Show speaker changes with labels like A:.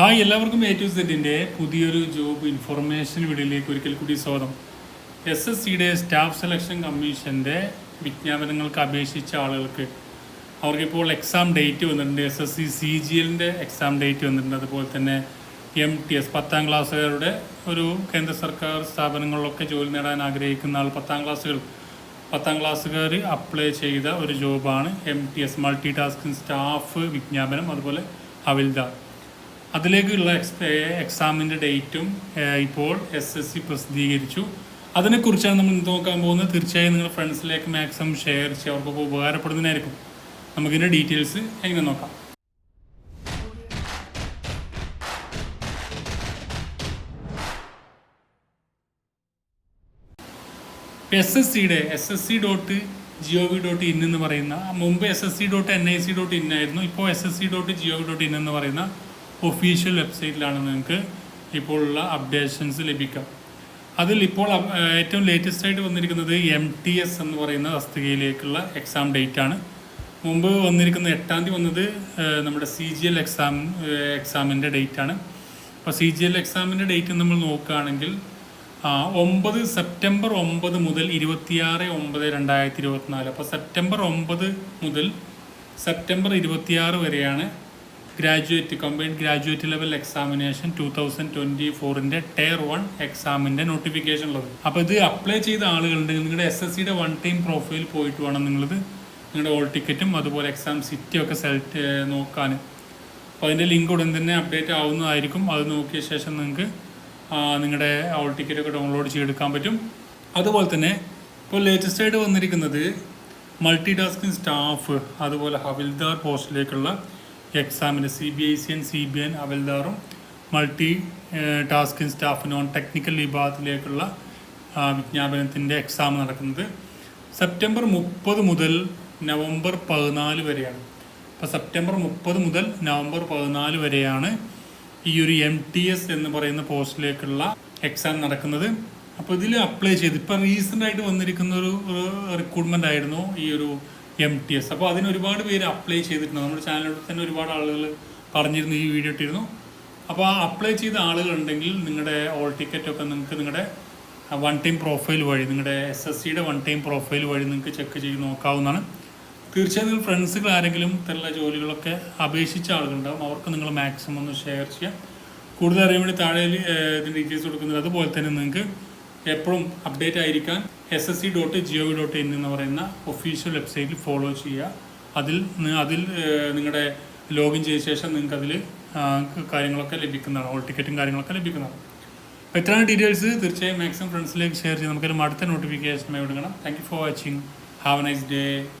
A: Hi എല്ലാവർക്കും A to സെറ്റിന്റെ പുതിയൊരു ജോബ് ഇൻഫർമേഷൻ വീഡിയോയിലേക്ക് ഒരിക്കൽ കൂടി സ്വാഗതം. എസ് എസ് സിയുടെ സ്റ്റാഫ് സെലക്ഷൻ കമ്മീഷന്റെ വിജ്ഞാപനങ്ങൾക്ക് അപേക്ഷിച്ച ആളുകൾക്ക് അവർക്കിപ്പോൾ എക്സാം ഡേറ്റ് വന്നിട്ടുണ്ട്. S S C C G എല്ലിന്റെ എക്സാം ഡേറ്റ് വന്നിട്ടുണ്ട്. അതുപോലെ തന്നെ എം ടി എസ് പത്താം ക്ലാസ്സുകാരുടെ ഒരു കേന്ദ്ര സർക്കാർ സ്ഥാപനങ്ങളിലൊക്കെ ജോലി നേടാൻ ആഗ്രഹിക്കുന്ന ആൾ പത്താം ക്ലാസ്സുകൾ. പത്താം ക്ലാസ്സുകാർ അപ്ലൈ ചെയ്ത ഒരു ജോബാണ് M T S multi tasking staff വിജ്ഞാപനം. അതുപോലെ ഹവിൽദാർ അതിലേക്കുള്ള എക്സ് എക്സാമിന്റെ ഡേറ്റും ഇപ്പോൾ എസ് എസ് സി പ്രസിദ്ധീകരിച്ചു. അതിനെക്കുറിച്ചാണ് നമ്മൾ നോക്കാൻ പോകുന്നത്. തീർച്ചയായും നിങ്ങൾ ഫ്രണ്ട്സിലേക്ക് മാക്സിമം ഷെയർ ചെയ്യുക അവർക്കൊക്കെ ഉപകാരപ്പെടുന്നതിനായിരിക്കും. നമുക്കിതിന്റെ ഡീറ്റെയിൽസ് എങ്ങനെ നോക്കാം. എസ് എസ് സിയുടെ S S C dot G O V dot in എന്ന് പറയുന്ന മുമ്പ് S S C dot N I C dot in ആയിരുന്നു. ഇപ്പോൾ S S C dot G O V dot in എന്ന് പറയുന്ന ഒഫീഷ്യൽ വെബ്സൈറ്റിലാണ് നിങ്ങൾക്ക് ഇപ്പോഴുള്ള അപ്ഡേഷൻസ് ലഭിക്കാം. അതിൽ ഇപ്പോൾ ഏറ്റവും ലേറ്റസ്റ്റ് ആയിട്ട് വന്നിരിക്കുന്നത് എം ടി എസ് എന്ന് പറയുന്ന തസ്തികയിലേക്കുള്ള എക്സാം ഡേറ്റ് ആണ്. മുമ്പ് വന്നിരിക്കുന്ന എട്ടാം തീയതി വന്നത് നമ്മുടെ സി ജി എൽ എക്സാം എക്സാമിന്റെ ഡേറ്റ് ആണ്. അപ്പോൾ സി ജി എൽ എക്സാമിന്റെ ഡേറ്റ് നമ്മൾ നോക്കുകയാണെങ്കിൽ ഒമ്പത് സെപ്റ്റംബർ ഒമ്പത് മുതൽ ഇരുപത്തിയാറ് ഒമ്പത് രണ്ടായിരത്തി ഇരുപത്തിനാല്. അപ്പോൾ സെപ്റ്റംബർ ഒമ്പത് മുതൽ സെപ്റ്റംബർ ഇരുപത്തിയാറ് വരെയാണ് graduate combined graduate level examination two thousand twenty ഫോറിന്റെ ടയർ വൺ എക്സാമിന്റെ നോട്ടിഫിക്കേഷൻ ഉള്ളത്. അപ്പോൾ ഇത് അപ്ലൈ ചെയ്ത ആളുകളുണ്ടെങ്കിൽ നിങ്ങളുടെ എസ് എസ് സിയുടെ വൺ ടൈം പ്രൊഫൈൽ പോയിട്ട് വേണം നിങ്ങളിത് നിങ്ങളുടെ ഓൾ ടിക്കറ്റും അതുപോലെ എക്സാം സിറ്റിയും ഒക്കെ സെലക്ട് നോക്കാൻ. അപ്പോൾ അതിന്റെ ലിങ്ക് ഉടൻ തന്നെ അപ്ഡേറ്റ് ആവുന്നതായിരിക്കും. അത് നോക്കിയ ശേഷം നിങ്ങൾക്ക് നിങ്ങളുടെ ഓൾ ടിക്കറ്റ് ഒക്കെ ഡൗൺലോഡ് ചെയ്തെടുക്കാൻ പറ്റും. അതുപോലെ തന്നെ ഇപ്പോൾ ലേറ്റസ്റ്റ് ആയിട്ട് വന്നിരിക്കുന്നത് മൾട്ടി ടാസ്കിംഗ് സ്റ്റാഫ് അതുപോലെ ഹവിൽദാർ പോസ്റ്റിലേക്കുള്ള എക്സാമിന് C B I C N C B N അവൽദാറും multi tasking staff non technical വിഭാഗത്തിലേക്കുള്ള വിജ്ഞാപനത്തിന്റെ എക്സാം നടക്കുന്നത്. സെപ്റ്റംബർ മുപ്പത് മുതൽ നവംബർ പതിനാല് വരെയാണ്. അപ്പോൾ സെപ്റ്റംബർ മുപ്പത് മുതൽ നവംബർ പതിനാല് വരെയാണ് ഈ ഒരു എം ടി എസ് എന്ന് പറയുന്ന പോസ്റ്റിലേക്കുള്ള എക്സാം നടക്കുന്നത്. അപ്പോൾ ഇതിൽ അപ്ലൈ ചെയ്ത് ഇപ്പം റീസെന്റ് ആയിട്ട് വന്നിരിക്കുന്ന ഒരു റിക്രൂട്ട്മെന്റ് ആയിരുന്നു ഈ ഒരു എം ടി എസ് അപ്പോൾ അതിന് ഒരുപാട് പേര് അപ്ലൈ ചെയ്തിട്ടുണ്ട്. നമ്മുടെ ചാനലിലൂടെ തന്നെ ഒരുപാട് ആളുകൾ പറഞ്ഞിരുന്നു ഈ വീഡിയോ ഇട്ടിരുന്നു. അപ്പോൾ ആ അപ്ലൈ ചെയ്ത ആളുകളുണ്ടെങ്കിൽ നിങ്ങളുടെ ഓൾ ടിക്കറ്റ് ഒക്കെ നിങ്ങൾക്ക് നിങ്ങളുടെ വൺ ടൈം പ്രൊഫൈൽ വഴി നിങ്ങളുടെ എസ് എസ് സിയുടെ വൺ ടൈം പ്രൊഫൈൽ വഴി നിങ്ങൾക്ക് ചെക്ക് ചെയ്ത് നോക്കാവുന്നതാണ്. തീർച്ചയായും നിങ്ങൾ ഫ്രണ്ട്സുകൾ ആരെങ്കിലും ഇത്തരമുള്ള ജോലികളൊക്കെ അപേക്ഷിച്ച ആളുകളുണ്ടാവും. അവർക്ക് നിങ്ങൾ മാക്സിമം ഒന്ന് ഷെയർ ചെയ്യാം. കൂടുതൽ അറിയാൻ വേണ്ടി താഴെ ഇതിന്റെ ഡീറ്റെയിൽസ് കൊടുക്കുന്നത് അതുപോലെ തന്നെ നിങ്ങൾക്ക് എപ്പോഴും അപ്ഡേറ്റ് ആയിരിക്കാൻ S S C dot G O V dot in എന്ന് പറയുന്ന ഒഫീഷ്യൽ വെബ്സൈറ്റിൽ ഫോളോ ചെയ്യുക. അതിൽ അതിൽ നിങ്ങളുടെ ലോഗിൻ ചെയ്ത ശേഷം നിങ്ങൾക്ക് അതിൽ കാര്യങ്ങളൊക്കെ ലഭിക്കുന്നതാണ്. ഓൾ ടിക്കറ്റും കാര്യങ്ങളൊക്കെ ലഭിക്കുന്നതാണ്. അപ്പോൾ ഇത്രയാണ് ഡീറ്റെയിൽസ് തീർച്ചയായും മാക്സിമം ഫ്രണ്ട്സിലേക്ക് ഷെയർ ചെയ്ത് നമുക്കൊരു അടുത്ത notification വിടുകണം thank you for watching have a nice day